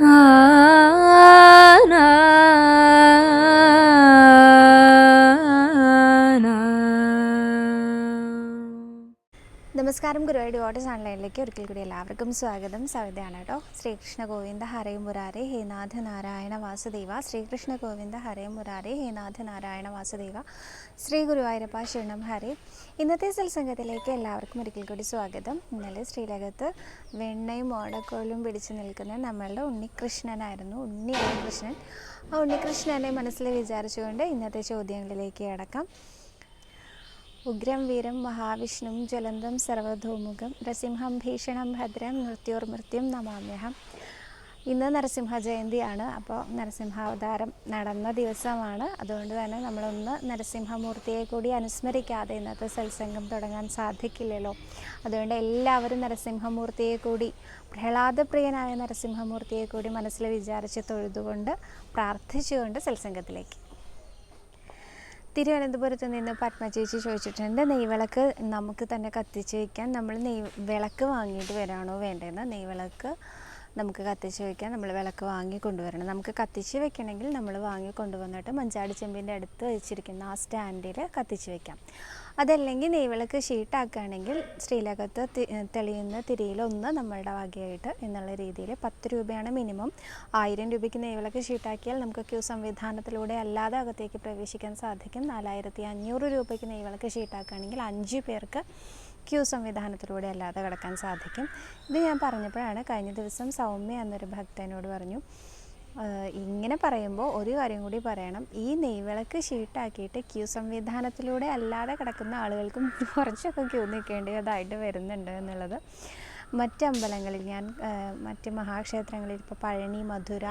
Ah. നമസ്കാരം. ഗുരുവായൂർ ഡിവോട്ടസ് ഓൺലൈനിലേക്ക് ഒരിക്കൽ കൂടി എല്ലാവർക്കും സ്വാഗതം. സവിതയാണ് കേട്ടോ. ശ്രീകൃഷ്ണ ഗോവിന്ദ ഹരേ മുരാരെ ഹേനാഥ നാരായണ വാസുദേവ. ശ്രീകൃഷ്ണ ഗോവിന്ദ ഹരേ മുരാരെ ഹേനാഥ നാരായണ വാസുദേവ. ശ്രീ ഗുരുവായൂരപ്പ ശരണം ഹരേ. ഇന്നത്തെ സത്സംഗത്തിലേക്ക് എല്ലാവർക്കും ഒരിക്കൽ കൂടി സ്വാഗതം. ഇന്നലെ ശ്രീലകത്ത് വെണ്ണയും ഓടക്കോലും പിടിച്ചു നിൽക്കുന്ന നമ്മളുടെ ഉണ്ണികൃഷ്ണനായിരുന്നു ഉണ്ണി കൃഷ്ണൻ ആ ഉണ്ണികൃഷ്ണനെ മനസ്സിൽ വിചാരിച്ചുകൊണ്ട് ഇന്നത്തെ ചോദ്യങ്ങളിലേക്ക് അടക്കാം ഉഗ്രം വീരം മഹാവിഷ്ണും ജ്വലന്തം സർവധോമുഖം നരസിംഹം ഭീഷണം ഭദ്രം മൃത്യോർമൃത്യം നമാമ്യഹം. ഇന്ന് നരസിംഹ ജയന്തിയാണ്. അപ്പോൾ നരസിംഹാവതാരം നടന്ന ദിവസമാണ്. അതുകൊണ്ട് തന്നെ നമ്മളൊന്ന് നരസിംഹമൂർത്തിയെ കൂടി അനുസ്മരിക്കാതെ ഇന്നത്തെ സത്സംഗം തുടങ്ങാൻ സാധിക്കില്ലല്ലോ. അതുകൊണ്ട് എല്ലാവരും നരസിംഹമൂർത്തിയെ കൂടി പ്രഹ്ലാദപ്രിയനായ നരസിംഹമൂർത്തിയെ കൂടി മനസ്സിൽ വിചാരിച്ച് തൊഴുതുകൊണ്ട് പ്രാർത്ഥിച്ചുകൊണ്ട് സത്സംഗത്തിലേക്ക് തിരുവനന്തപുരത്ത് നിന്ന് പത്മചേച്ചി ചോദിച്ചിട്ടുണ്ട് നെയ്വിളക്ക് നമുക്ക് തന്നെ കത്തിച്ച് വയ്ക്കാൻ നമ്മൾ നെയ് വിളക്ക് വാങ്ങിയിട്ട് വരാണോ വേണ്ടതെന്ന്? നെയ്വിളക്ക് നമുക്ക് കത്തിച്ച് വയ്ക്കാൻ നമ്മൾ വിളക്ക് വാങ്ങി കൊണ്ടുവരണം. നമുക്ക് കത്തിച്ച് വെക്കണമെങ്കിൽ നമ്മൾ വാങ്ങി കൊണ്ടുവന്നിട്ട് മഞ്ചാടി ചെമ്പിന്റെ അടുത്ത് വെച്ചിരിക്കുന്ന ആ സ്റ്റാൻഡിൽ കത്തിച്ച് വയ്ക്കാം അതല്ലെങ്കിൽ നെയ്വിളക്ക് ഷീട്ടാക്കുകയാണെങ്കിൽ ശ്രീലകത്ത് തി- തെളിയുന്ന തിരിയിലൊന്ന് നമ്മളുടെ വകയായിട്ട് എന്നുള്ള രീതിയിൽ പത്ത് രൂപയാണ് മിനിമം. ആയിരം രൂപയ്ക്ക് നെയ്വിളക്ക് ഷീട്ടാക്കിയാൽ നമുക്ക് ക്യൂ സംവിധാനത്തിലൂടെ അല്ലാതെ അകത്തേക്ക് പ്രവേശിക്കാൻ സാധിക്കും. നാലായിരത്തി അഞ്ഞൂറ് രൂപയ്ക്ക് നെയ്വിളക്ക് ഷീട്ടാക്കുകയാണെങ്കിൽ അഞ്ച് പേർക്ക് ക്യൂ സംവിധാനത്തിലൂടെ അല്ലാതെ കിടക്കാൻ സാധിക്കും. ഇത് ഞാൻ പറഞ്ഞപ്പോഴാണ് കഴിഞ്ഞ ദിവസം സൗമ്യ എന്നൊരു ഭക്തനോട് പറഞ്ഞു "ആഹ് ഇങ്ങനെ പറയുമ്പോൾ ഒരു കാര്യം കൂടി പറയണം. ഈ നെയ്വിളക്ക് ഷീട്ടാക്കിയിട്ട് ക്യൂ സംവിധാനത്തിലൂടെ അല്ലാതെ കിടക്കുന്ന ആളുകൾക്കും കുറച്ചൊക്കെ ക്യൂ നിൽക്കേണ്ടതായിട്ട് വരുന്നുണ്ട് എന്നുള്ളത്. മറ്റ് അമ്പലങ്ങളിൽ ഞാൻ മറ്റ് മഹാക്ഷേത്രങ്ങളിൽ ഇപ്പോൾ പഴനി മധുര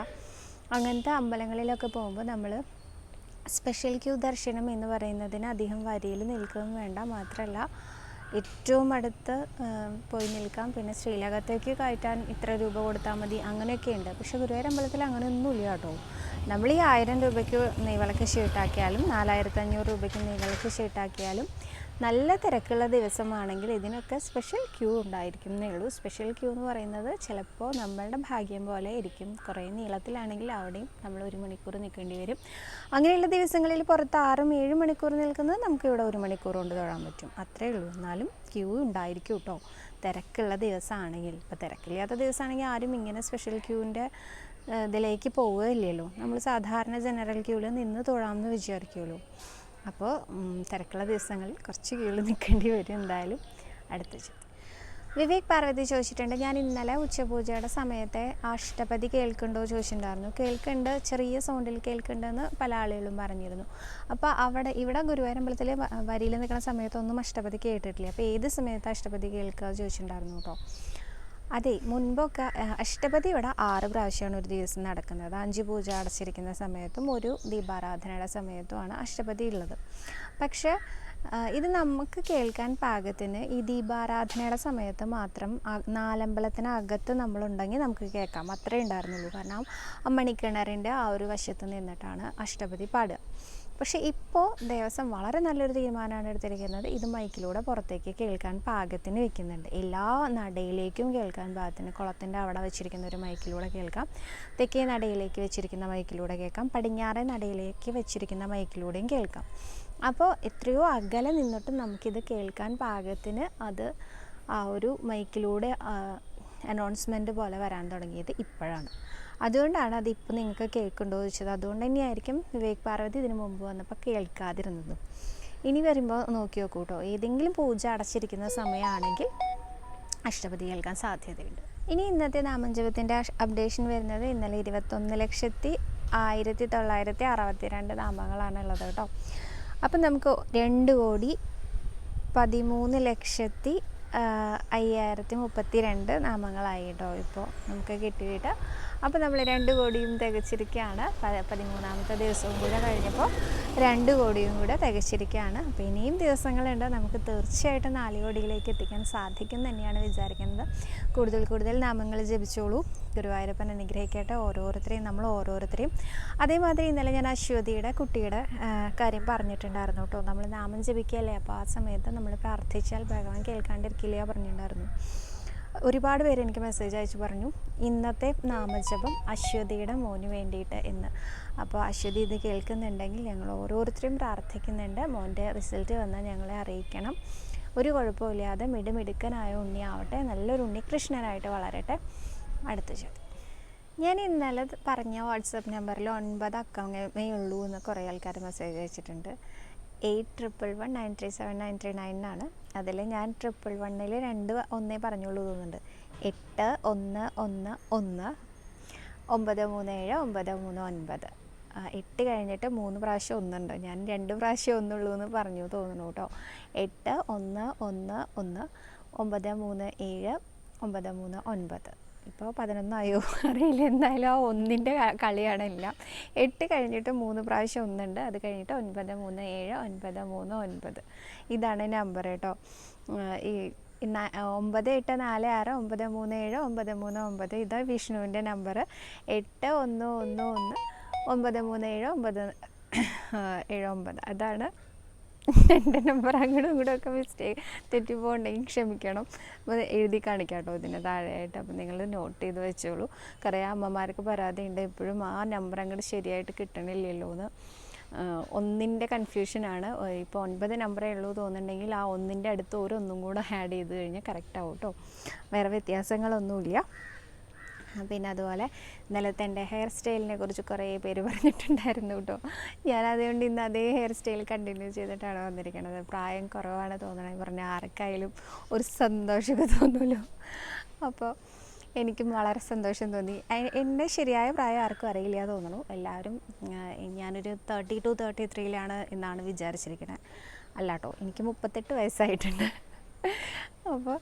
അങ്ങനത്തെ അമ്പലങ്ങളിലൊക്കെ പോകുമ്പോൾ നമ്മൾ സ്പെഷ്യൽ ക്യൂ ദർശനം എന്ന് പറയുന്നതിന് അധികം വരിയിൽ നിൽക്കുകയും വേണ്ട. മാത്രമല്ല ഏറ്റവും അടുത്ത് പോയി നിൽക്കാം. പിന്നെ ശ്രീലകത്തേക്ക് കയറ്റാൻ ഇത്ര രൂപ കൊടുത്താൽ മതി അങ്ങനെയൊക്കെ ഉണ്ട്. പക്ഷേ ഗുരുവായൂർ അമ്പലത്തിൽ അങ്ങനെയൊന്നുമില്ല കേട്ടോ. നമ്മൾ ഈ ആയിരം രൂപയ്ക്ക് നെയ്വിളക്ക് ഷീട്ടാക്കിയാലും നാലായിരത്തി അഞ്ഞൂറ് രൂപയ്ക്ക് നെയ്വിളക്ക് ഷീട്ടാക്കിയാലും നല്ല തിരക്കുള്ള ദിവസമാണെങ്കിൽ ഇതിനൊക്കെ സ്പെഷ്യൽ ക്യൂ ഉണ്ടായിരിക്കും എന്നേ ഉള്ളൂ. സ്പെഷ്യൽ ക്യൂ എന്ന് പറയുന്നത് ചിലപ്പോൾ നമ്മളുടെ ഭാഗ്യം പോലെ ഇരിക്കും. കുറേ നീളത്തിലാണെങ്കിൽ അവിടെയും നമ്മൾ ഒരു മണിക്കൂർ നിൽക്കേണ്ടി വരും. അങ്ങനെയുള്ള ദിവസങ്ങളിൽ പുറത്ത് ആറും ഏഴും മണിക്കൂർ നിൽക്കുന്നത് നമുക്ക് ഇവിടെ ഒരു മണിക്കൂർ കൊണ്ട് തൊഴാൻ പറ്റും. അത്രേ ഉള്ളൂ. എന്നാലും ക്യൂ ഉണ്ടായിരിക്കും കേട്ടോ തിരക്കുള്ള ദിവസമാണെങ്കിൽ. ഇപ്പോൾ തിരക്കില്ലാത്ത ദിവസമാണെങ്കിൽ ആരും ഇങ്ങനെ സ്പെഷ്യൽ ക്യൂവിന്റെ ഇതിലേക്ക് പോവുകയില്ലല്ലോ. നമ്മൾ സാധാരണ ജനറൽ ക്യൂവിൽ നിന്ന് തൊഴാമെന്ന് വിചാരിക്കുമല്ലോ അപ്പോൾ തിരക്കുള്ള ദിവസങ്ങളിൽ കുറച്ച് കീഴിൽ നിൽക്കേണ്ടി വരും എന്തായാലും. അടുത്ത വിവേക് പാർവതി ചോദിച്ചിട്ടുണ്ട് ഞാൻ ഇന്നലെ ഉച്ചപൂജയുടെ സമയത്തെ അഷ്ടപതി കേൾക്കുന്നുണ്ടോ ചോദിച്ചിട്ടുണ്ടായിരുന്നു. കേൾക്കുന്നുണ്ട് ചെറിയ സൗണ്ടിൽ കേൾക്കുന്നുണ്ടെന്ന് പല ആളുകളും പറഞ്ഞിരുന്നു. അപ്പോൾ അവിടെ ഇവിടെ ഗുരുവായൂരമ്പലത്തിൽ വരിയിൽ നിൽക്കുന്ന സമയത്തൊന്നും അഷ്ടപതി കേട്ടിട്ടില്ല. അപ്പോൾ ഏത് സമയത്ത് അഷ്ടപതി കേൾക്കുക ചോദിച്ചിട്ടുണ്ടായിരുന്നു കേട്ടോ. അതെ മുൻപൊക്കെ അഷ്ടപതി ഇവിടെ ആറ് പ്രാവശ്യമാണ് ഒരു ദിവസം നടക്കുന്നത്. അഞ്ച് പൂജ അടച്ചിരിക്കുന്ന സമയത്തും ഒരു ദീപാരാധനയുടെ സമയത്തുമാണ് അഷ്ടപതി ഉള്ളത്. പക്ഷേ ഇത് നമുക്ക് കേൾക്കാൻ പാകത്തിന് ഈ ദീപാരാധനയുടെ സമയത്ത് മാത്രം നാലമ്പലത്തിനകത്ത് നമ്മളുണ്ടെങ്കിൽ നമുക്ക് കേൾക്കാം. അത്രേ ഉണ്ടായിരുന്നുള്ളൂ. കാരണം അമ്മണിക്കിണറിന്റെ മണിക്കിണറിന്റെ ആ ഒരു വശത്ത് നിന്നിട്ടാണ് അഷ്ടപതി പാടുക. പക്ഷേ ഇപ്പോൾ ദേവസ്വം വളരെ നല്ലൊരു തീരുമാനമാണ് എടുത്തിരിക്കുന്നത്. ഇത് മൈക്കിലൂടെ പുറത്തേക്ക് കേൾക്കാൻ പാകത്തിന് വെക്കുന്നുണ്ട്. എല്ലാ നടയിലേക്കും കേൾക്കാൻ പാകത്തിന് കുളത്തിന്റെ അവിടെ വെച്ചിരിക്കുന്ന ഒരു മൈക്കിലൂടെ കേൾക്കാം. തെക്കേ നടയിലേക്ക് വെച്ചിരിക്കുന്ന മൈക്കിലൂടെ കേൾക്കാം. പടിഞ്ഞാറേ നടയിലേക്ക് വെച്ചിരിക്കുന്ന മൈക്കിലൂടെയും കേൾക്കാം. അപ്പോൾ എത്രയോ അകലെ നിന്നിട്ടും നമുക്കിത് കേൾക്കാൻ പാകത്തിന് അത് ആ ഒരു മൈക്കിലൂടെ അനൗൺസ്മെന്റ് പോലെ വരാൻ തുടങ്ങിയത് ഇപ്പോഴാണ്. അതുകൊണ്ടാണ് അത് നിങ്ങൾക്ക് കേൾക്കുന്നുണ്ടോ ചോദിച്ചത്. അതുകൊണ്ട് തന്നെയായിരിക്കും വിവേക് പാർവതി ഇതിനു മുമ്പ് വന്നപ്പോൾ കേൾക്കാതിരുന്നത്. ഇനി വരുമ്പോൾ നോക്കി നോക്കൂ കേട്ടോ. ഏതെങ്കിലും പൂജ അടച്ചിരിക്കുന്ന സമയമാണെങ്കിൽ അഷ്ടപതി കേൾക്കാൻ സാധ്യതയുണ്ട്. ഇനി ഇന്നത്തെ നാമജപത്തിന്റെ അപ്ഡേഷൻ വരുന്നത് ഇന്നലെ ഇരുപത്തൊന്ന് ലക്ഷത്തി ആയിരത്തി തൊള്ളായിരത്തി അറുപത്തി രണ്ട് നാമങ്ങളാണ് ഉള്ളത് കേട്ടോ. അപ്പം നമുക്ക് രണ്ട് കോടി പതിമൂന്ന് ലക്ഷത്തി അയ്യായിരത്തി മുപ്പത്തി രണ്ട് നാമങ്ങളായി കേട്ടോ ഇപ്പോൾ നമുക്ക് കിട്ടിയിട്ട്. അപ്പോൾ നമ്മൾ രണ്ട് കോടിയും തികച്ചിരിക്കുകയാണ്. പതിമൂന്നാമത്തെ ദിവസവും കൂടെ കഴിഞ്ഞപ്പോൾ രണ്ട് കോടിയും കൂടെ തികച്ചിരിക്കുകയാണ്. അപ്പോൾ ഇനിയും ദിവസങ്ങളുണ്ട്. നമുക്ക് തീർച്ചയായിട്ടും നാല് കോടിയിലേക്ക് എത്തിക്കാൻ സാധിക്കും തന്നെയാണ് വിചാരിക്കുന്നത്. കൂടുതൽ കൂടുതൽ നാമങ്ങൾ ജപിച്ചോളൂ. ഗുരുവായൂരപ്പൻ അനുഗ്രഹിക്കട്ടെ ഓരോരുത്തരെയും നമ്മൾ ഓരോരുത്തരെയും. അതേമാതിരി ഇന്നലെ ഞാൻ അശ്വതിയുടെ കുട്ടിയുടെ കാര്യം പറഞ്ഞിട്ടുണ്ടായിരുന്നു കേട്ടോ. നമ്മൾ നാമം ജപിക്കുകയല്ലേ? അപ്പോൾ ആ സമയത്ത് നമ്മൾ പ്രാർത്ഥിച്ചാൽ ഭഗവാൻ കേൾക്കാണ്ടിരിക്കില്ല? പറഞ്ഞിട്ടുണ്ടായിരുന്നു. ഒരുപാട് പേര് എനിക്ക് മെസ്സേജ് അയച്ചു പറഞ്ഞു ഇന്നത്തെ നാമജപം അശ്വതിയുടെ മോന് വേണ്ടിയിട്ട് എന്ന്. അപ്പോൾ അശ്വതി ഇത് കേൾക്കുന്നുണ്ടെങ്കിൽ ഞങ്ങൾ ഓരോരുത്തരും പ്രാർത്ഥിക്കുന്നുണ്ട്. മോന്റെ റിസൾട്ട് വന്നാൽ ഞങ്ങളെ അറിയിക്കണം. ഒരു കുഴപ്പമില്ലാതെ മിടുമിടുക്കനായ ഉണ്ണിയാവട്ടെ നല്ലൊരു ഉണ്ണി ഉണ്ണികൃഷ്ണനായിട്ട് വളരട്ടെ. അടുത്ത ചോദ്യം. ഞാൻ ഇന്നലെ പറഞ്ഞ വാട്സപ്പ് നമ്പറിൽ ഒൻപത് അക്കമേ ഉള്ളൂ എന്ന് കുറേ ആൾക്കാർ മെസ്സേജ് അയച്ചിട്ടുണ്ട്. Eight triple one nine three seven nine three nine ആണ്. അതിൽ ഞാൻ ട്രിപ്പിൾ വണ്ണിൽ രണ്ട് ഒന്നേ പറഞ്ഞുള്ളൂ തോന്നുന്നുണ്ട്. എട്ട് ഒന്ന് ഒന്ന് ഒന്ന് ഒമ്പത് മൂന്ന് ഏഴ് ഒമ്പത് മൂന്ന് ഒൻപത്. എട്ട് കഴിഞ്ഞിട്ട് മൂന്ന് പ്രാവശ്യം ഒന്നുണ്ട്. ഞാൻ രണ്ട് പ്രാവശ്യം ഒന്നുള്ളൂ എന്ന് പറഞ്ഞു തോന്നുന്നു കേട്ടോ. എട്ട് ഒന്ന് ഒന്ന് ഒന്ന് ഒമ്പത് മൂന്ന് ഏഴ് ഒമ്പത് മൂന്ന് ഒൻപത്. ഇപ്പോൾ പതിനൊന്നായോ? അറിയില്ല. എന്തായാലും ആ ഒന്നിന്റെ കളിയാണ് എല്ലാം. എട്ട് കഴിഞ്ഞിട്ട് മൂന്ന് പ്രാവശ്യം ഒന്നുണ്ട്. അത് കഴിഞ്ഞിട്ട് ഒൻപത് മൂന്ന് ഏഴ് ഒൻപത് മൂന്ന് ഒൻപത്. ഇതാണ് നമ്പർ കേട്ടോ. ഈ ഒമ്പത് എട്ട് നാല് ആറ് ഒമ്പത് മൂന്ന് ഏഴ് ഒമ്പത് മൂന്ന് ഒമ്പത്. ഇത് വിഷ്ണുവിന്റെ നമ്പർ. എട്ട് ഒന്ന് ഒന്ന് ഒന്ന് ഒമ്പത് മൂന്ന് ഏഴ് ഒമ്പത് ഏഴ് ഒമ്പത്. അതാണ് എന്റെ നമ്പർ അങ്ങോട്ടും ഇങ്ങോട്ടും ഒക്കെ മിസ്റ്റേക്ക് തെറ്റിപ്പോണ്ടെങ്കിൽ ക്ഷമിക്കണം. അപ്പോൾ എഴുതി കാണിക്കാം കേട്ടോ ഇതിന് താഴെയായിട്ട്. അപ്പോൾ നിങ്ങൾ നോട്ട് ചെയ്ത് വെച്ചോളൂ. കുറേ അമ്മമാർക്ക് പരാതി ഉണ്ട് എപ്പോഴും ആ നമ്പർ അങ്ങോട്ട് ശരിയായിട്ട് കിട്ടണില്ലല്ലോ എന്ന് ഒന്നിന്റെ കൺഫ്യൂഷനാണ് ഇപ്പോൾ ഒൻപത് നമ്പറേ ഉള്ളൂ തോന്നുന്നുണ്ടെങ്കിൽ ആ ഒന്നിന്റെ അടുത്ത് ഒരു ഒന്നും കൂടെ ആഡ് ചെയ്ത് കഴിഞ്ഞാൽ കറക്റ്റ് ആവും കേട്ടോ വേറെ വ്യത്യാസങ്ങളൊന്നുമില്ല. പിന്നെ അതുപോലെ ഇന്നലത്തെ എന്റെ ഹെയർ സ്റ്റൈലിനെ കുറിച്ച് കുറേ പേര് പറഞ്ഞിട്ടുണ്ടായിരുന്നു കേട്ടോ. ഞാൻ അതുകൊണ്ട് ഇന്ന് അതേ ഹെയർ സ്റ്റൈൽ കണ്ടിന്യൂ ചെയ്തിട്ടാണ് വന്നിരിക്കുന്നത് പ്രായം കുറവാണ് തോന്നണേ. പറഞ്ഞ ആർക്കായാലും ഒരു സന്തോഷമൊക്കെ തോന്നുമല്ലോ അപ്പോൾ എനിക്കും വളരെ സന്തോഷം തോന്നി. എന്റെ ശരിയായ പ്രായം ആർക്കും അറിയില്ല തോന്നുന്നു എല്ലാവരും ഞാനൊരു തേർട്ടി ടു തേർട്ടി ത്രീയിലാണ് എന്നാണ് വിചാരിച്ചിരിക്കുന്നത് അല്ലാട്ടോ എനിക്ക് മുപ്പത്തെട്ട് വയസ്സായിട്ടുണ്ട്. അപ്പോൾ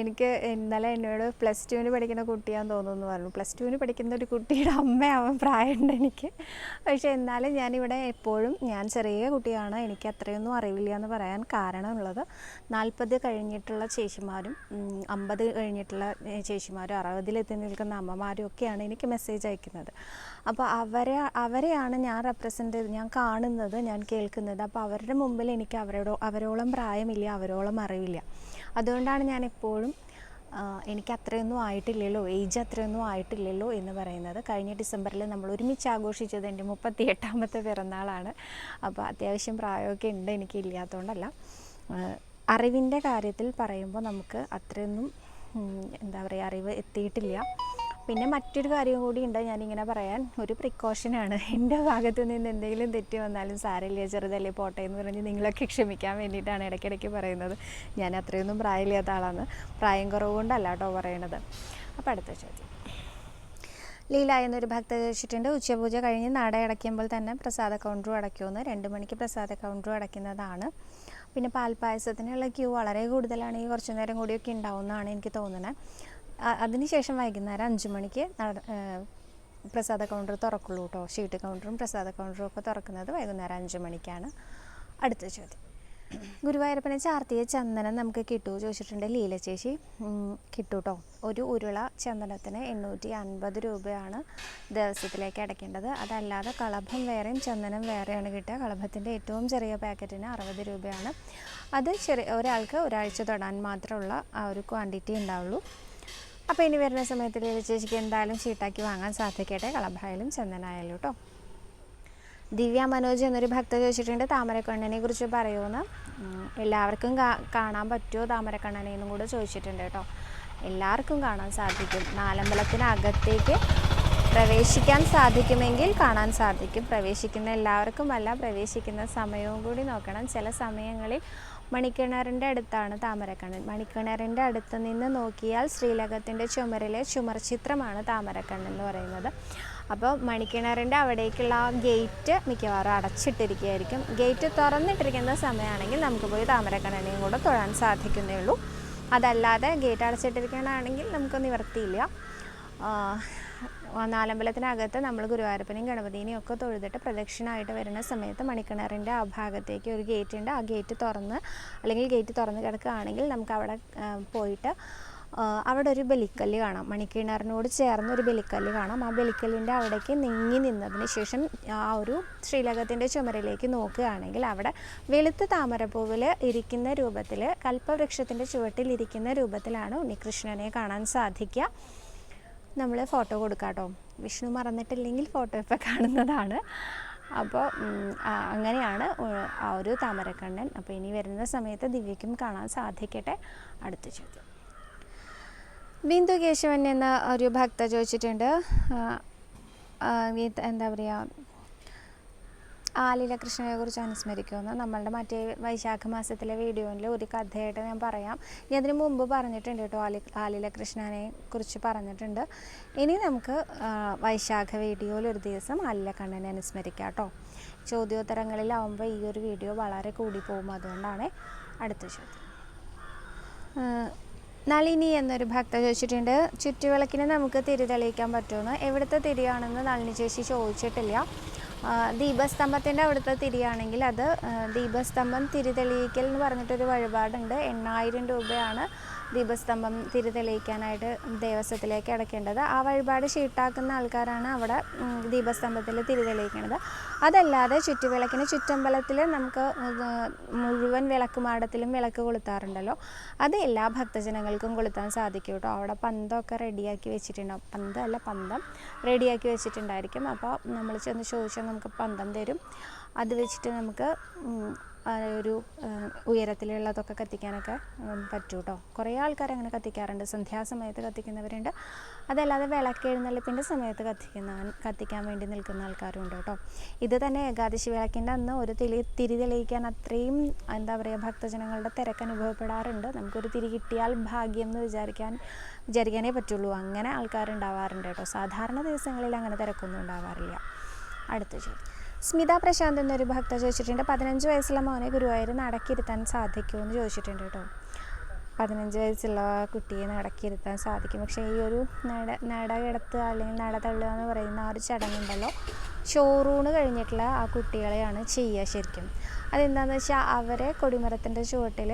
എനിക്ക് ഇന്നലെ എന്നോട് പ്ലസ് ടുവിന് പഠിക്കുന്ന കുട്ടിയാന്ന് തോന്നുന്നു പറഞ്ഞു. പ്ലസ് ടുവിന് പഠിക്കുന്ന ഒരു കുട്ടിയുടെ അമ്മയാവാൻ പ്രായമുണ്ട് എനിക്ക്. പക്ഷേ എന്നാലും ഞാനിവിടെ എപ്പോഴും ഞാൻ ചെറിയ കുട്ടിയാണ്. എനിക്ക് അത്രയൊന്നും അറിവില്ല എന്ന് പറയാൻ കാരണമുള്ളത് നാൽപ്പത് കഴിഞ്ഞിട്ടുള്ള ചേച്ചിമാരും അമ്പത് കഴിഞ്ഞിട്ടുള്ള ചേച്ചിമാരും അറുപതിലെത്തി നിൽക്കുന്ന അമ്മമാരും ഒക്കെയാണ് എനിക്ക് മെസ്സേജ് അയക്കുന്നത്. അപ്പോൾ അവരെ അവരെയാണ് ഞാൻ റെപ്രസെന്റ് ചെയ്ത് ഞാൻ കാണുന്നത് ഞാൻ കേൾക്കുന്നത്. അപ്പോൾ അവരുടെ മുമ്പിൽ എനിക്ക് അവരോട് അവരോളം പ്രായമില്ല അവരോളം അറിവില്ല. അതുകൊണ്ടാണ് ഞാൻ എപ്പോഴും എനിക്ക് അത്രയൊന്നും ആയിട്ടില്ലല്ലോ ഏജ് അത്രയൊന്നും ആയിട്ടില്ലല്ലോ എന്ന് പറയുന്നത്. കഴിഞ്ഞ ഡിസംബറിൽ നമ്മൾ ഒരുമിച്ച് ആഘോഷിച്ചത് എന്റെ മുപ്പത്തി എട്ടാമത്തെ പിറന്നാളാണ്. അപ്പോൾ അത്യാവശ്യം പ്രായമൊക്കെ ഉണ്ട് എനിക്ക് ഇല്ലാത്തതുകൊണ്ടല്ല അറിവിന്റെ കാര്യത്തിൽ പറയുമ്പോൾ നമുക്ക് അത്രയൊന്നും എന്താ പറയുക അറിവ് എത്തിയിട്ടില്ല. പിന്നെ മറ്റൊരു കാര്യം കൂടി ഉണ്ട് ഞാനിങ്ങനെ പറയാൻ. ഒരു പ്രിക്കോഷനാണ് എന്റെ ഭാഗത്ത് നിന്ന് എന്തെങ്കിലും തെറ്റ് വന്നാലും സാരമില്ല ചെറുതല്ലേ പോട്ടെ എന്ന് പറഞ്ഞ് നിങ്ങളൊക്കെ ക്ഷമിക്കാൻ വേണ്ടിയിട്ടാണ് ഇടയ്ക്കിടയ്ക്ക് പറയുന്നത്. ഞാൻ അത്രയൊന്നും പ്രായമില്ലാത്ത ആളാണ്. പ്രായം കുറവ് കൊണ്ടല്ല കേട്ടോ പറയണത്. അപ്പോൾ അടുത്ത ചോദ്യം. ലീല എന്നൊരു ഭക്ത ചോദിച്ചിട്ടുണ്ട് ഉച്ചപൂജ കഴിഞ്ഞ് നട അടയ്ക്കുമ്പോൾ തന്നെ പ്രസാദ കൗണ്ടറും അടയ്ക്കുമെന്ന്. രണ്ട് മണിക്ക് പ്രസാദ കൗണ്ടറും അടയ്ക്കുന്നതാണ്. പിന്നെ പാൽപ്പായസത്തിനുള്ള ക്യൂ വളരെ കൂടുതലാണ്. ഈ കുറച്ച് നേരം കൂടിയൊക്കെ ഉണ്ടാവുമെന്നാണ് എനിക്ക് തോന്നുന്നത് അതിനുശേഷം വൈകുന്നേരം അഞ്ച് മണിക്ക് പ്രസാദ കൗണ്ടർ തുറക്കുള്ളൂ കേട്ടോ ഷീട്ട് കൗണ്ടറും പ്രസാദ കൗണ്ടറും ഒക്കെ തുറക്കുന്നത് വൈകുന്നേരം അഞ്ച് മണിക്കാണ്. അടുത്ത ചോദ്യം. ഗുരുവായൂരപ്പനെ ചാർത്തിയ ചന്ദനം നമുക്ക് കിട്ടുമോ ചോദിച്ചിട്ടുണ്ട് ലീല ചേച്ചി ഉം, കിട്ടും കേട്ടോ ഒരു ഉരുള ചന്ദനത്തിന് എണ്ണൂറ്റി അൻപത് രൂപയാണ് ദിവസത്തിലേക്ക് അടയ്ക്കേണ്ടത്. അതല്ലാതെ കളഭം വേറെയും ചന്ദനം വേറെയാണ് കിട്ടുക. കളഭത്തിന്റെ ഏറ്റവും ചെറിയ പാക്കറ്റിന് അറുപത് രൂപയാണ്. അത് ചെറിയ ഒരാൾക്ക് ഒരാഴ്ച തൊടാൻ മാത്രമുള്ള ആ ഒരു ക്വാണ്ടിറ്റി ഉണ്ടാവുള്ളൂ. അപ്പോൾ ഇനി വരുന്ന സമയത്ത് ലീല ചേച്ചിക്ക് എന്തായാലും ഷീട്ടാക്കി വാങ്ങാൻ സാധിക്കട്ടെ? കളഭായാലും ചന്ദനായാലും കേട്ടോ ദിവ്യ മനോജ് എന്നൊരു ഭക്ത ചോദിച്ചിട്ടുണ്ട് താമരക്കണ്ണനെ കുറിച്ച് പറയുമെന്ന് എല്ലാവർക്കും കാണാൻ പറ്റുമോ താമരക്കണ്ണനെ എന്നും കൂടെ ചോദിച്ചിട്ടുണ്ട് കേട്ടോ എല്ലാവർക്കും കാണാൻ സാധിക്കും. നാലമ്പലത്തിനകത്തേക്ക് പ്രവേശിക്കാൻ സാധിക്കുമെങ്കിൽ കാണാൻ സാധിക്കും. പ്രവേശിക്കുന്ന എല്ലാവർക്കും അല്ല പ്രവേശിക്കുന്ന സമയവും കൂടി നോക്കണം. ചില സമയങ്ങളിൽ മണിക്കിണറിന്റെ അടുത്താണ് താമരക്കണ്ണൻ. മണിക്കിണറിന്റെ അടുത്ത് നിന്ന് നോക്കിയാൽ ശ്രീലകത്തിന്റെ ചുമരിലെ ചുമർ ചിത്രമാണ് താമരക്കണ്ണൻ എന്ന് പറയുന്നത്. അപ്പോൾ മണിക്കിണറിന്റെ അവിടേക്കുള്ള ആ ഗേറ്റ് മിക്കവാറും അടച്ചിട്ടിരിക്കുകയായിരിക്കും. ഗേറ്റ് തുറന്നിട്ടിരിക്കുന്ന സമയമാണെങ്കിൽ നമുക്ക് പോയി താമരക്കണ്ണനെയും കൂടെ തൊഴാൻ സാധിക്കുന്നേ ഉള്ളൂ. അതല്ലാതെ ഗേറ്റ് അടച്ചിട്ടിരിക്കണമാണെങ്കിൽ നമുക്ക് നിവർത്തിയില്ല. നാലമ്പലത്തിനകത്ത് നമ്മൾ ഗുരുവായൂരപ്പനെയും ഗണപതിനെയും ഒക്കെ തൊഴുതിട്ട് പ്രദക്ഷിണമായിട്ട് വരുന്ന സമയത്ത് മണിക്കിണറിന്റെ ആ ഭാഗത്തേക്ക് ഒരു ഗേറ്റ് ഉണ്ട്. ആ ഗേറ്റ് തുറന്ന് അല്ലെങ്കിൽ ഗേറ്റ് തുറന്ന് കിടക്കുകയാണെങ്കിൽ നമുക്ക് അവിടെ പോയിട്ട് അവിടെ ഒരു ബലിക്കല്ല് കാണാം. മണിക്കിണറിനോട് ചേർന്ന് ഒരു ബലിക്കല്ല് കാണാം. ആ ബലിക്കല്ലിന്റെ അവിടേക്ക് നീങ്ങി നിന്നതിന് ശേഷം ആ ഒരു ശ്രീലകത്തിന്റെ ചുമരിലേക്ക് നോക്കുകയാണെങ്കിൽ അവിടെ വെളുത്ത താമരപ്പൂവിൽ ഇരിക്കുന്ന രൂപത്തിൽ കൽപ്പവൃക്ഷത്തിന്റെ ചുവട്ടിൽ ഇരിക്കുന്ന രൂപത്തിലാണ് ഉണ്ണികൃഷ്ണനെ കാണാൻ സാധിക്കുക. നമ്മൾ ഫോട്ടോ കൊടുക്കാം കേട്ടോ വിഷ്ണു മറന്നിട്ടില്ലെങ്കിൽ ഫോട്ടോ ഇപ്പോൾ കാണുന്നതാണ്. അപ്പോൾ അങ്ങനെയാണ് ആ ഒരു താമരക്കണ്ണൻ. അപ്പോൾ ഇനി വരുന്ന സമയത്ത് ദിവ്യയ്ക്കും കാണാൻ സാധിക്കട്ടെ. അടുത്ത ചോദ്യം. ബിന്ദു കേശവൻ എന്ന ഒരു ഭക്ത ചോദിച്ചിട്ടുണ്ട്. എന്താ പറയുക ആലില കൃഷ്ണനെ കുറിച്ച് അനുസ്മരിക്കുമെന്ന് നമ്മളുടെ മറ്റേ വൈശാഖ മാസത്തിലെ വീഡിയോയിൽ ഒരു കഥയായിട്ട് ഞാൻ പറയാം. ഞാൻ അതിന് മുമ്പ് പറഞ്ഞിട്ടുണ്ട് കേട്ടോ ആലി ആലില കൃഷ്ണനെ കുറിച്ച് പറഞ്ഞിട്ടുണ്ട്. ഇനി നമുക്ക് വൈശാഖ വീഡിയോയിൽ ഒരു ദിവസം ആലില കണ്ണനെ അനുസ്മരിക്കാം കേട്ടോ. ചോദ്യോത്തരങ്ങളിലാവുമ്പോൾ ഈ ഒരു വീഡിയോ വളരെ കൂടി പോകും അതുകൊണ്ടാണ് അടുത്ത ചോദ്യം. നളിനി എന്നൊരു ഭക്ത ചോദിച്ചിട്ടുണ്ട് ചുറ്റുവിളക്കിന് നമുക്ക് തിരി തെളിയിക്കാൻ പറ്റുമെന്ന്? എവിടുത്തെ തിരിയാണെന്ന് നളിനി ചേച്ചി ചോദിച്ചിട്ടില്ല. ദീപസ്തംഭത്തിന്റെ അവിടുത്തെ തിരിയാണെങ്കിൽ അത് ദീപസ്തംഭം തിരിതെളിയിക്കൽ എന്ന് പറഞ്ഞിട്ടൊരു വഴിപാടുണ്ട്. എണ്ണായിരം രൂപയാണ് ദീപസ്തംഭം തിരിതെളിയിക്കാനായിട്ട് ദേവസ്വത്തിലേക്ക് അടയ്ക്കേണ്ടത്. ആ വഴിപാട് ഷീട്ടാക്കുന്ന ആൾക്കാരാണ് അവിടെ ദീപസ്തംഭത്തിൽ തിരിതെളിയിക്കുന്നത് അതല്ലാതെ ചുറ്റുവിളക്കിന് ചുറ്റമ്പലത്തിൽ നമുക്ക് മുഴുവൻ വിളക്കുമാടത്തിലും വിളക്ക് കൊളുത്താറുണ്ടല്ലോ. അത് എല്ലാ ഭക്തജനങ്ങൾക്കും കൊളുത്താൻ സാധിക്കും കേട്ടോ. അവിടെ പന്തമൊക്കെ റെഡിയാക്കി വെച്ചിട്ടുണ്ടാവും പന്തം അല്ല പന്തം റെഡിയാക്കി വെച്ചിട്ടുണ്ടായിരിക്കും. അപ്പോൾ നമ്മൾ ചെന്ന് ചോദിച്ചാൽ നമുക്ക് പന്തം തരും. അത് വെച്ചിട്ട് നമുക്ക് ഒരു ഉയരത്തിലുള്ളതൊക്കെ കത്തിക്കാനൊക്കെ പറ്റും കേട്ടോ കുറേ ആൾക്കാർ അങ്ങനെ കത്തിക്കാറുണ്ട്. സന്ധ്യാസമയത്ത് കത്തിക്കുന്നവരുണ്ട്. അതല്ലാതെ വിളക്കെഴുന്നള്ളിപ്പിന്റെ സമയത്ത് കത്തിക്കുന്ന കത്തിക്കാൻ വേണ്ടി നിൽക്കുന്ന ആൾക്കാരും ഉണ്ട് കേട്ടോ ഇത് തന്നെ ഏകാദശി വിളക്കിന്റെ അന്ന് ഒരു തിരി തിരി തെളിയിക്കാൻ അത്രയും എന്താ പറയുക ഭക്തജനങ്ങളുടെ തിരക്ക് അനുഭവപ്പെടാറുണ്ട്. നമുക്കൊരു തിരി കിട്ടിയാൽ ഭാഗ്യം എന്ന് വിചാരിക്കാൻ വിചാരിക്കാനേ പറ്റുള്ളൂ. അങ്ങനെ ആൾക്കാരുണ്ടാവാറുണ്ട് കേട്ടോ സാധാരണ ദിവസങ്ങളിൽ അങ്ങനെ തിരക്കൊന്നും ഉണ്ടാവാറില്ല. അടുത്ത ചോദ്യം. സ്മിത പ്രശാന്ത് എന്നൊരു ഭക്ത ചോദിച്ചിട്ടുണ്ട്. പതിനഞ്ച് വയസ്സുള്ള മോനെ ഗുരുവായൂർ നടക്കിരുത്താൻ സാധിക്കുമോ എന്ന് ചോദിച്ചിട്ടുണ്ട് കേട്ടോ. പതിനഞ്ച് വയസ്സുള്ള കുട്ടിയെ നടക്കിരുത്താൻ സാധിക്കും. പക്ഷേ ഈ ഒരു നട നട കിടത്തുക അല്ലെങ്കിൽ നട തള്ളുക എന്ന് പറയുന്ന ആ ഒരു ചടങ്ങുണ്ടല്ലോ ചോറൂണ് കഴിഞ്ഞിട്ടുള്ള ആ കുട്ടികളെയാണ് ചെയ്യുക ശരിക്കും. അതെന്താണെന്ന് വെച്ചാൽ അവരെ കൊടിമരത്തിന്റെ ചുവട്ടിൽ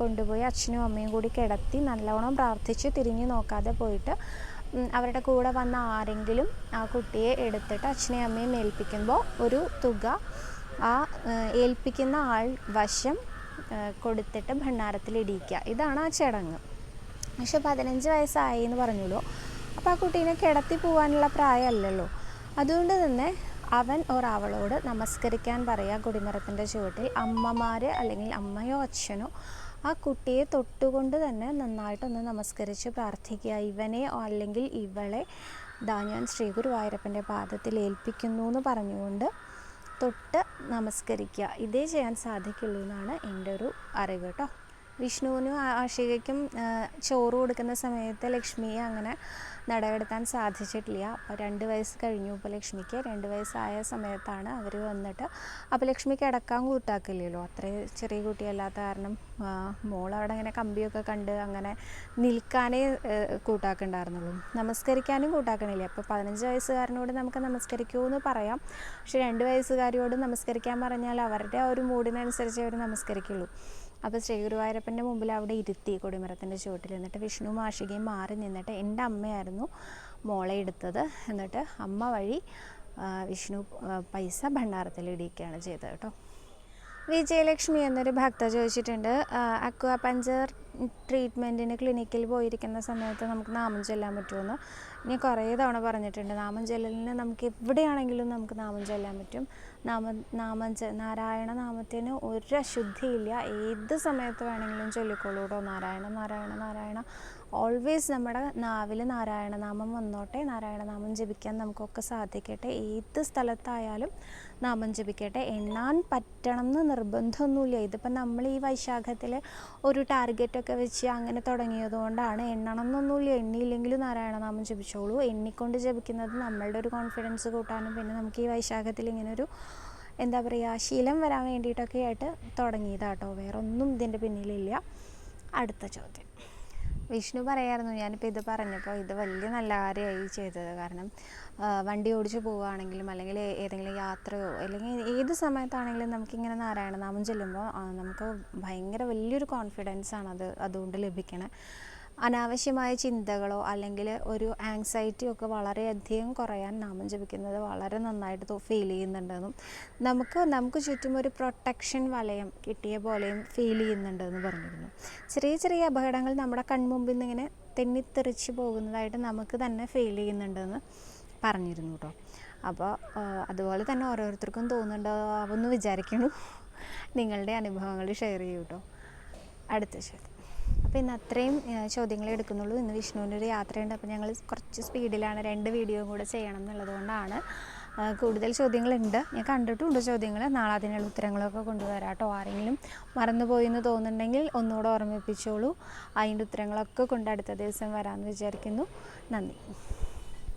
കൊണ്ടുപോയി അച്ഛനും അമ്മയും കൂടി കിടത്തി നല്ലവണ്ണം പ്രാർത്ഥിച്ച് തിരിഞ്ഞു നോക്കാതെ പോയിട്ട് അവരുടെ കൂടെ വന്ന ആരെങ്കിലും ആ കുട്ടിയെ എടുത്തിട്ട് അച്ഛനെയും അമ്മയും ഏൽപ്പിക്കുമ്പോൾ ഒരു തുക ആ ഏൽപ്പിക്കുന്ന ആൾ വശം കൊടുത്തിട്ട് ഭണ്ണാരത്തിൽ ഇടിയിക്കുക. ഇതാണ് ആ ചടങ്ങ്. പക്ഷെ പതിനഞ്ച് വയസ്സായി എന്ന് പറഞ്ഞുള്ളൂ. അപ്പോൾ ആ കുട്ടീനെ കിടത്തി പോകാനുള്ള പ്രായമല്ലല്ലോ. അതുകൊണ്ട് തന്നെ അവൻ ഓർ അവളോട് നമസ്കരിക്കാൻ പറയുക കൊടിമരത്തിന്റെ ചുവട്ടിൽ. അമ്മമാർ അല്ലെങ്കിൽ അമ്മയോ അച്ഛനോ ആ കുട്ടിയെ തൊട്ടുകൊണ്ട് തന്നെ നന്നായിട്ടൊന്ന് നമസ്കരിച്ച് പ്രാർത്ഥിക്കുക. ഇവനെ അല്ലെങ്കിൽ ഇവളെ ദാ ഞാൻ ശ്രീ ഗുരുവായൂരപ്പന്റെ പാദത്തിൽ ഏൽപ്പിക്കുന്നു എന്ന് പറഞ്ഞുകൊണ്ട് തൊട്ട് നമസ്കരിക്കുക. ഇതേ ചെയ്യാൻ സാധിക്കുള്ളൂ എന്നാണ് എന്റെ ഒരു അറിവ് കേട്ടോ. വിഷ്ണുവിനും ആഷികയ്ക്കും ചോറ് കൊടുക്കുന്ന സമയത്ത് ലക്ഷ്മിയെ അങ്ങനെ നടകെടുത്താൻ സാധിച്ചിട്ടില്ല. അപ്പോൾ രണ്ട് വയസ്സ് കഴിഞ്ഞു ഇപ്പോൾ ലക്ഷ്മിക്ക് രണ്ട് വയസ്സായ സമയത്താണ് അവർ വന്നിട്ട് അപ്പോൾ ലക്ഷ്മിക്ക് അടക്കാൻ കൂട്ടാക്കില്ലല്ലോ അത്രയും ചെറിയ കുട്ടിയല്ലാത്ത കാരണം മോൾ അവിടെ അങ്ങനെ കമ്പിയൊക്കെ കണ്ട് അങ്ങനെ നിൽക്കാനേ കൂട്ടാക്കുണ്ടായിരുന്നുള്ളൂ. നമസ്കരിക്കാനും കൂട്ടാക്കണില്ല. അപ്പോൾ പതിനഞ്ച് വയസ്സുകാരനോട് നമുക്ക് നമസ്കരിക്കൂ എന്ന് പറയാം. പക്ഷേ രണ്ട് വയസ്സുകാരിയോട് നമസ്കരിക്കാൻ പറഞ്ഞാൽ അവരുടെ ആ ഒരു മൂഡിനനുസരിച്ച് അവർ നമസ്കരിക്കുള്ളൂ. അപ്പോൾ ശ്രീ ഗുരുവായൂരപ്പന്റെ മുമ്പിൽ അവിടെ ഇരുത്തി കൊടിമരത്തിന്റെ ചുവട്ടിൽ എന്നിട്ട് വിഷ്ണു മാഷികയും മാറി നിന്നിട്ട് എന്റെ അമ്മയായിരുന്നു മോളെ എടുത്തത്. എന്നിട്ട് അമ്മ വഴി വിഷ്ണു പൈസ ഭണ്ഡാരത്തിൽ ഇടിക്കുകയാണ് ചെയ്തത് കേട്ടോ. വിജയലക്ഷ്മി എന്നൊരു ഭക്ത ചോദിച്ചിട്ടുണ്ട്. അക്വാ പഞ്ചർ ട്രീറ്റ്മെന്റിന് ക്ലിനിക്കിൽ പോയിരിക്കുന്ന സമയത്ത് നമുക്ക് നാമം ചൊല്ലാൻ പറ്റുമെന്ന്. ഞാൻ കുറേ തവണ പറഞ്ഞിട്ടുണ്ട്. നാമം ചൊല്ലലിന് നമുക്ക് എവിടെയാണെങ്കിലും നമുക്ക് നാമം ചൊല്ലാൻ പറ്റും. നാമ നാമം നാരായണ നാമത്തിന് ഒരു അശുദ്ധിയില്ല. ഏത് സമയത്ത് വേണമെങ്കിലും ചൊല്ലിക്കോളൂ കേട്ടോ നാരായണ നാരായണ നാരായണ. ഓൾവേസ് നമ്മുടെ നാവിൽ നാരായണനാമം വന്നോട്ടെ. നാരായണനാമം ജപിക്കാൻ നമുക്കൊക്കെ സാധിക്കട്ടെ. ഏത് സ്ഥലത്തായാലും നാമം ജപിക്കട്ടെ. എണ്ണാൻ പറ്റണം എന്ന് നിർബന്ധമൊന്നുമില്ല. ഇതിപ്പോൾ നമ്മൾ ഈ വൈശാഖത്തിൽ ഒരു ടാർഗറ്റൊക്കെ വെച്ച് അങ്ങനെ തുടങ്ങിയത് കൊണ്ടാണ് എണ്ണണം എന്നൊന്നുമില്ല എണ്ണിയില്ലെങ്കിലും നാരായണനാമം ജപിച്ചോളൂ. എണ്ണിക്കൊണ്ട് ജപിക്കുന്നത് നമ്മളുടെ ഒരു കോൺഫിഡൻസ് കൂട്ടാനും പിന്നെ നമുക്ക് ഈ വൈശാഖത്തിൽ ഇങ്ങനൊരു എന്താ പറയുക ശീലം വരാൻ വേണ്ടിയിട്ടൊക്കെ ആയിട്ട് തുടങ്ങിയതാട്ടോ. വേറൊന്നും ഇതിന്റെ പിന്നിലില്ല. അടുത്ത ചോദ്യം. വിഷ്ണു പറയായിരുന്നു ഞാനിപ്പോൾ ഇത് പറഞ്ഞപ്പോൾ ഇത് വലിയ നല്ല കാര്യമായി ചെയ്തത്. കാരണം വണ്ടി ഓടിച്ച് പോവുകയാണെങ്കിലും അല്ലെങ്കിൽ ഏതെങ്കിലും യാത്രയോ അല്ലെങ്കിൽ ഏത് സമയത്താണെങ്കിലും നമുക്കിങ്ങനെ നാരായണനാമം ചൊല്ലുമ്പോൾ നമുക്ക് ഭയങ്കര വലിയൊരു കോൺഫിഡൻസ് ആണ് അത് അതുകൊണ്ട് ലഭിക്കണേ. അനാവശ്യമായ ചിന്തകളോ അല്ലെങ്കിൽ ഒരു ആങ്സൈറ്റിയോ ഒക്കെ വളരെയധികം കുറയാൻ നാമം ജപിക്കുന്നത് വളരെ നന്നായിട്ട് ഫീൽ ചെയ്യുന്നുണ്ടെന്നും നമുക്ക് നമുക്ക് ചുറ്റും ഒരു പ്രൊട്ടക്ഷൻ വലയം കിട്ടിയ പോലെയും ഫീൽ ചെയ്യുന്നുണ്ടെന്ന് പറഞ്ഞിരുന്നു. ചെറിയ ചെറിയ അപകടങ്ങൾ നമ്മുടെ കൺമുമ്പിൽ നിന്ന് ഇങ്ങനെ തെന്നിത്തെറിച്ച് പോകുന്നതായിട്ട് നമുക്ക് തന്നെ ഫീൽ ചെയ്യുന്നുണ്ടെന്ന് പറഞ്ഞിരുന്നു കേട്ടോ അപ്പോൾ അതുപോലെ തന്നെ ഓരോരുത്തർക്കും തോന്നുന്നുണ്ടാവുമെന്ന് വിചാരിക്കുന്നു. നിങ്ങളുടെ അനുഭവങ്ങൾ ഷെയർ ചെയ്യൂ കേട്ടോ അടുത്ത ചോദ്യം അപ്പോൾ ഇന്ന് അത്രയും ചോദ്യങ്ങളെ എടുക്കുന്നുള്ളൂ. ഇന്ന് വിഷ്ണുവിന്റെ ഒരു യാത്രയുണ്ട്. അപ്പോൾ ഞങ്ങൾ കുറച്ച് സ്പീഡിലാണ് രണ്ട് വീഡിയോ കൂടെ ചെയ്യണം എന്നുള്ളതുകൊണ്ടാണ് കൂടുതൽ ചോദ്യങ്ങളുണ്ട്. ഞാൻ കണ്ടിട്ടുമുണ്ട് ചോദ്യങ്ങൾ നാളെ അതിനുള്ള ഉത്തരങ്ങളൊക്കെ കൊണ്ടുവരാം കേട്ടോ. ആരെങ്കിലും മറന്നുപോയി എന്ന് തോന്നുന്നുണ്ടെങ്കിൽ ഒന്നുകൂടെ ഓർമ്മിപ്പിച്ചോളൂ. അതിന്റെ ഉത്തരങ്ങളൊക്കെ കൊണ്ട് അടുത്ത ദിവസം വരാമെന്ന് വിചാരിക്കുന്നു. നന്ദി.